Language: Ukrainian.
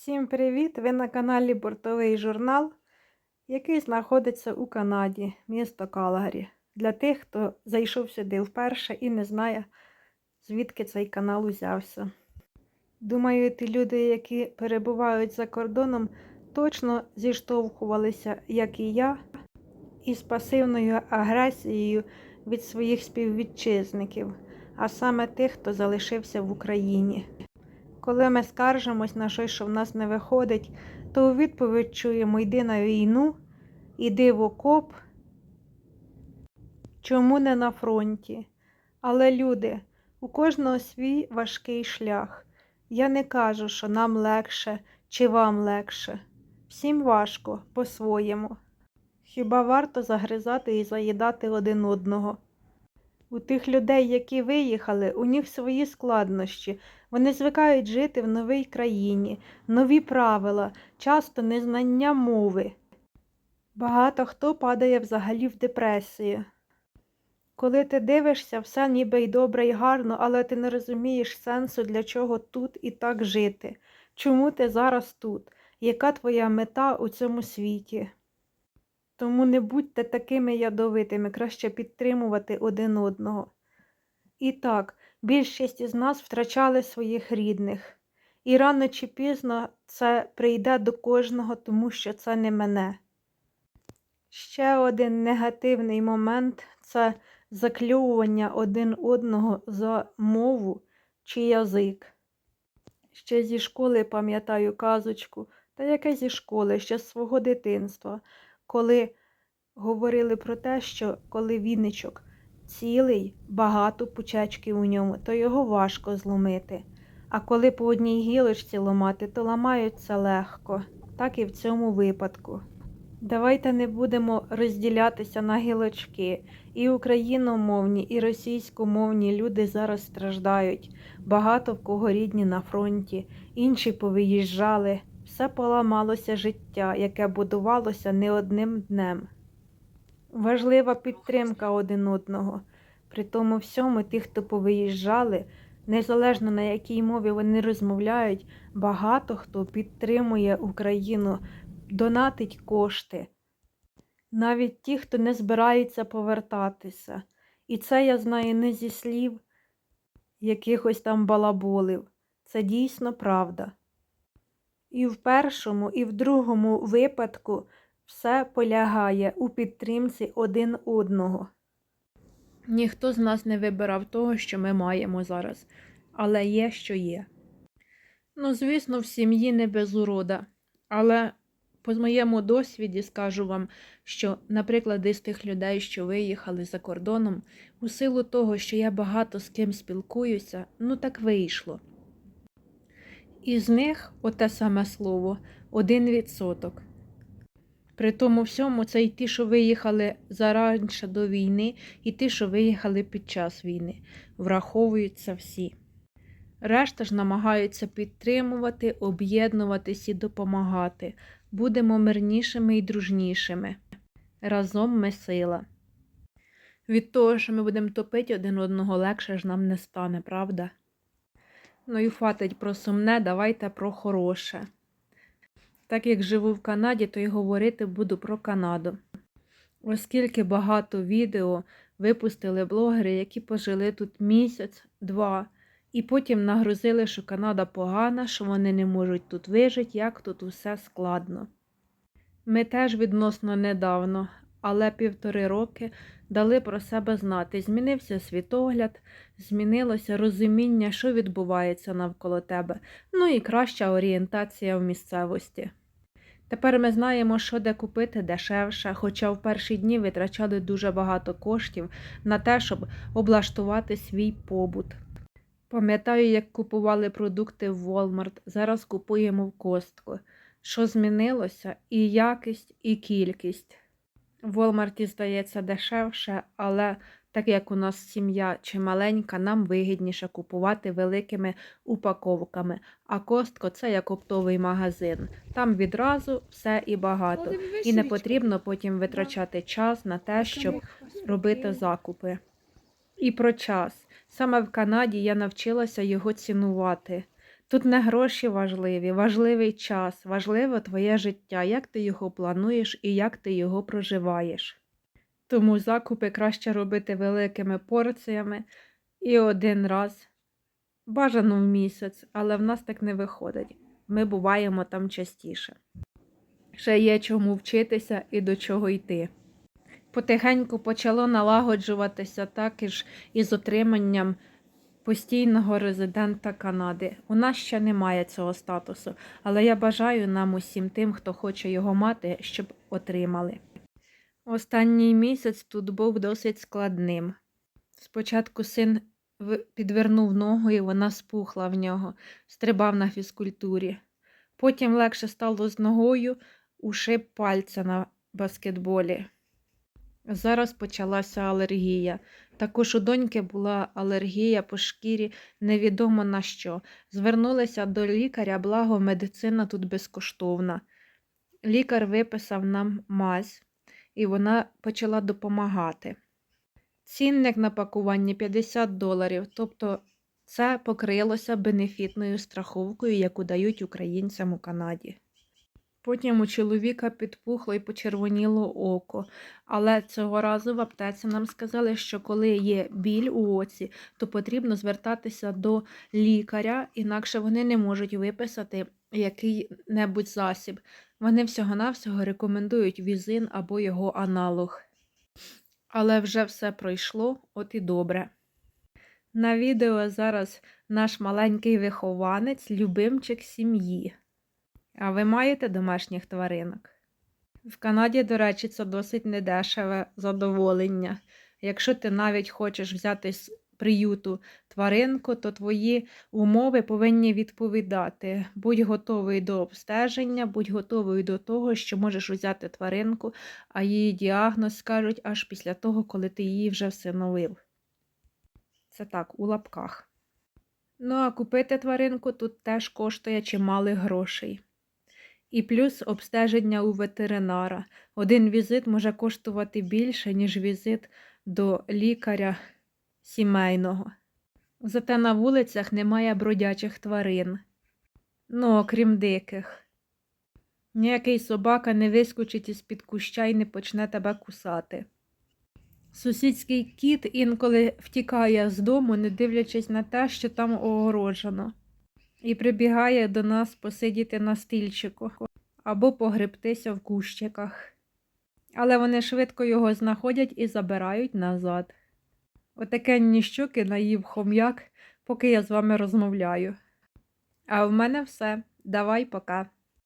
Всім привіт! Ви на каналі Бортовий журнал, який знаходиться у Канаді, місто Калгарі. Для тих, хто зайшов сюди вперше і не знає, звідки цей канал узявся. Думаю, ті люди, які перебувають за кордоном, точно зіштовхувалися, як і я, із пасивною агресією від своїх співвітчизників, а саме тих, хто залишився в Україні. Коли ми скаржимось на щось, що в нас не виходить, то у відповідь чуємо йди на війну, іди в окоп. Чому не на фронті? Але люди, у кожного свій важкий шлях. Я не кажу, що нам легше чи вам легше. Всім важко по-своєму. Хіба варто загризати і заїдати один одного? У тих людей, які виїхали, у них свої складнощі. Вони звикають жити в новій країні, нові правила, часто незнання мови. Багато хто падає взагалі в депресію. Коли ти дивишся, все ніби й добре і гарно, але ти не розумієш сенсу, для чого тут і так жити. Чому ти зараз тут? Яка твоя мета у цьому світі? Тому не будьте такими ядовитими, краще підтримувати один одного. І так, більшість із нас втрачали своїх рідних. І рано чи пізно це прийде до кожного, тому що це не мене. Ще один негативний момент це закльовування один одного за мову чи язик. Ще зі школи пам'ятаю казочку, та яке зі школи, ще з свого дитинства, коли говорили про те, що коли віничок цілий, багато пучечків у ньому, то його важко зломити. А коли по одній гілочці ламати, то ламаються легко, так і в цьому випадку. Давайте не будемо розділятися на гілочки. І україномовні, і російськомовні люди зараз страждають. Багато в кого рідні на фронті, інші повиїжджали. Все поламалося життя, яке будувалося не одним днем. Важлива підтримка один одного. При тому всьому ті, хто повиїжджали, незалежно на якій мові вони розмовляють, багато хто підтримує Україну, донатить кошти. Навіть ті, хто не збирається повертатися. І це я знаю не зі слів якихось там балаболів. Це дійсно правда. І в першому, і в другому випадку все полягає у підтримці один одного. Ніхто з нас не вибирав того, що ми маємо зараз, але є, що є. Ну, звісно, в сім'ї не без урода, але по моєму досвіді скажу вам, що, наприклад, із тих людей, що виїхали за кордоном, у силу того, що я багато з ким спілкуюся, ну так вийшло. Із них, оте саме слово, один відсоток. При тому всьому це й ті, що виїхали зараніше до війни, і ті, що виїхали під час війни. Враховуються всі. Решта ж намагаються підтримувати, об'єднуватись і допомагати. Будемо мирнішими і дружнішими. Разом ми сила. Від того, що ми будемо топити один одного, легше ж нам не стане, правда? Ну і хватить про сумне, давайте про хороше. Так як живу в Канаді, то й говорити буду про Канаду. Оскільки багато відео випустили блогери, які пожили тут місяць, два, і потім нагрузили, що Канада погана, що вони не можуть тут вижити, як тут усе складно. Ми теж відносно недавно, але півтори роки дали про себе знати. Змінився світогляд, змінилося розуміння, що відбувається навколо тебе, ну і краща орієнтація в місцевості. Тепер ми знаємо, що де купити дешевше, хоча в перші дні витрачали дуже багато коштів на те, щоб облаштувати свій побут. Пам'ятаю, як купували продукти в Walmart, зараз купуємо в костку. Що змінилося? І якість, і кількість. В Walmart, здається, дешевше, але так як у нас сім'я чималенька, нам вигідніше купувати великими упаковками. А костко це як оптовий магазин. Там відразу все і багато. І не потрібно потім витрачати час на те, щоб робити закупи. І про час. Саме в Канаді я навчилася його цінувати. Тут не гроші важливі, важливий час, важливе твоє життя, як ти його плануєш і як ти його проживаєш. Тому закупи краще робити великими порціями і один раз. Бажано в місяць, але в нас так не виходить. Ми буваємо там частіше. Ще є чому вчитися і до чого йти. Потихеньку почало налагоджуватися так і ж із отриманням постійного резидента Канади. У нас ще немає цього статусу, але я бажаю нам усім тим, хто хоче його мати, щоб отримали. Останній місяць тут був досить складним. Спочатку син підвернув ногу, і вона спухла в нього, стрибав на фізкультурі. Потім легше стало з ногою, ушиб пальця на баскетболі. Зараз почалася алергія. Також у доньки була алергія по шкірі, невідомо на що. Звернулися до лікаря, благо медицина тут безкоштовна. Лікар виписав нам мазь, і вона почала допомагати. Цінник на пакуванні 50 доларів, тобто це покрилося бенефітною страховкою, яку дають українцям у Канаді. Потім у чоловіка підпухло і почервоніло око, але цього разу в аптеці нам сказали, що коли є біль у оці, то потрібно звертатися до лікаря, інакше вони не можуть виписати який-небудь засіб. Вони всього-навсього рекомендують візин або його аналог. Але вже все пройшло, от і добре. На відео зараз наш маленький вихованець, любимчик сім'ї. А ви маєте домашніх тваринок? В Канаді, до речі, це досить недешеве задоволення. Якщо ти навіть хочеш взяти з приюту тваринку, то твої умови повинні відповідати. Будь готовий до обстеження, будь готовий до того, що можеш взяти тваринку, а її діагноз скажуть аж після того, коли ти її вже всиновив. Це так, у лапках. Ну, а купити тваринку тут теж коштує чималих грошей. І плюс обстеження у ветеринара. Один візит може коштувати більше, ніж візит до лікаря сімейного. Зате на вулицях немає бродячих тварин. Ну, окрім диких. Ніякий собака не вискочить із-під куща і не почне тебе кусати. Сусідський кіт інколи втікає з дому, не дивлячись на те, що там огороджено, і прибігає до нас посидіти на стільчику або погребтися в кущиках. Але вони швидко його знаходять і забирають назад. Отаке ніщуки наїв хом'як, поки я з вами розмовляю. А в мене все. Давай пока.